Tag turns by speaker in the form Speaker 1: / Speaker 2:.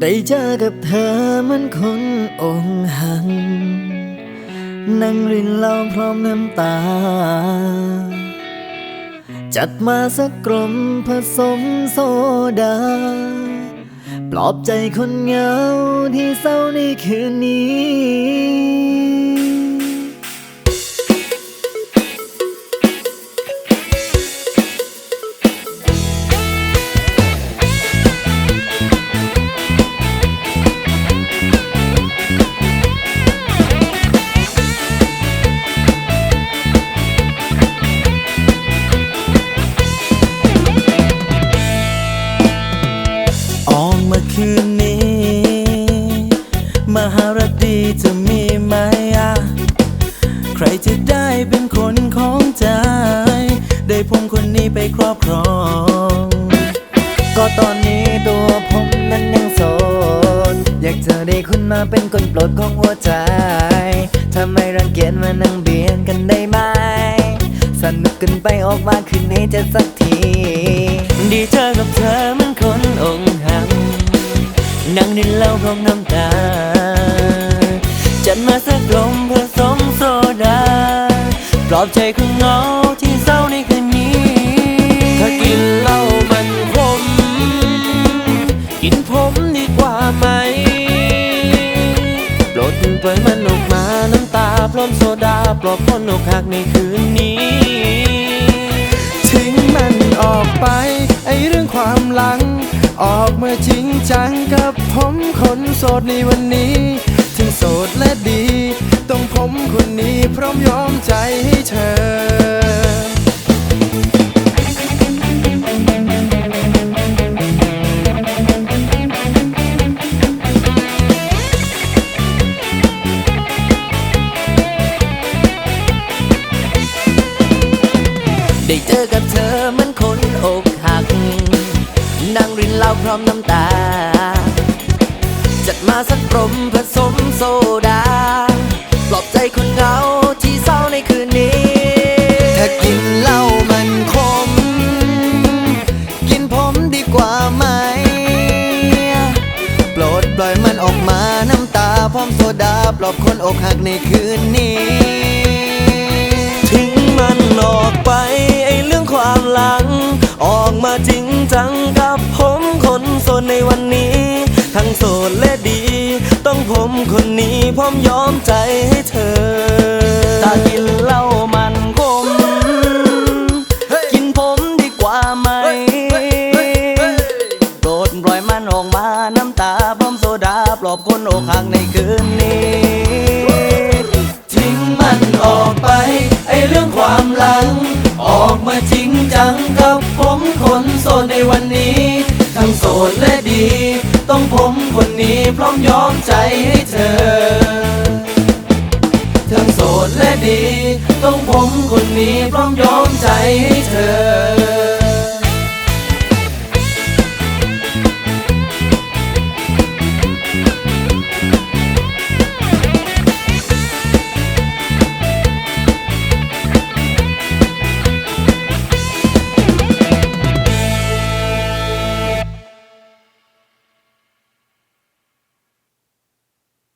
Speaker 1: ได้เจอกับเธอเหมันคนองหัง นั่งรินเล่าพร้อมน้ำตา จัดมาสักกลมผสมโซดา ปลอบใจคนเหงาที่เศร้าในคืนนี้ ดีจะมีไหมอะใครจะได้เป็นคนของใจ ได้ผมคนนี้ไปครอบครอง ก็ตอนนี้ตัวผมนั้นยังโสด อยากจะได้คุณมาเป็นคนโปรดของหัวใจถ้าไม่รังเกียจมานั่งเบียนกันได้ไหม สนุกกันไปออกมาคืนนี้จะสักที ดีเจอกับเธอมันคนองหังนั่งดินเล้าพร้อมน้ำตา สักลมผสมโซดา ปลอบใจคนเหงาที่เศร้าในคืนนี้
Speaker 2: ถ้ากินเหล้ามันขมกินผมดีกว่าไหม ปลดปล่อยมันออกมาน้ำตาพร้อมโซดา ปลอบคนอกหักในคืนนี้
Speaker 3: ทิ้งมันออกไป ไอเรื่องความหลัง ออกมาจริงจังกับผมคนโสดในวันนี้ ดและดี ต้องผมคนนี้พร้อมยอมใจให้เธอ
Speaker 1: ได้เจอกับเธอมือนคนอกหัก นั่งรินเหล้าพร้อมน้ำตา มาสักกลมผสมโซดา ปลอบใจคนเหงาที่เศร้าในคืนนี้
Speaker 3: ถ้ากินเหล้ามันขม กินผมดีกว่าไหม โปรดปล่อยมันออกมาน้ำตาพร้อมโซดา ปลอบคนอกหักในคืนนี้
Speaker 1: ผมคนนี้พร้อมยอมใจให้เธอถ้ากินเหล้ามันคมกินผมดีกว่าไหมโปรดปล่อยมันออกมาน้ำตาพร้อมโซดาปลอบคนอกหักในคืนนี้ ทิ้งมันออกไป ไอเรื่องความหลัง ออกมาจริงจังกับผมคนโสดในวันนี้ ทั้งโสดและดี ต้องผมคน นี้พร้อมยอมใจให้เธอ ทั้งโสดและดี ต้องผมคนนี้พร้อมยอมใจให้เธอ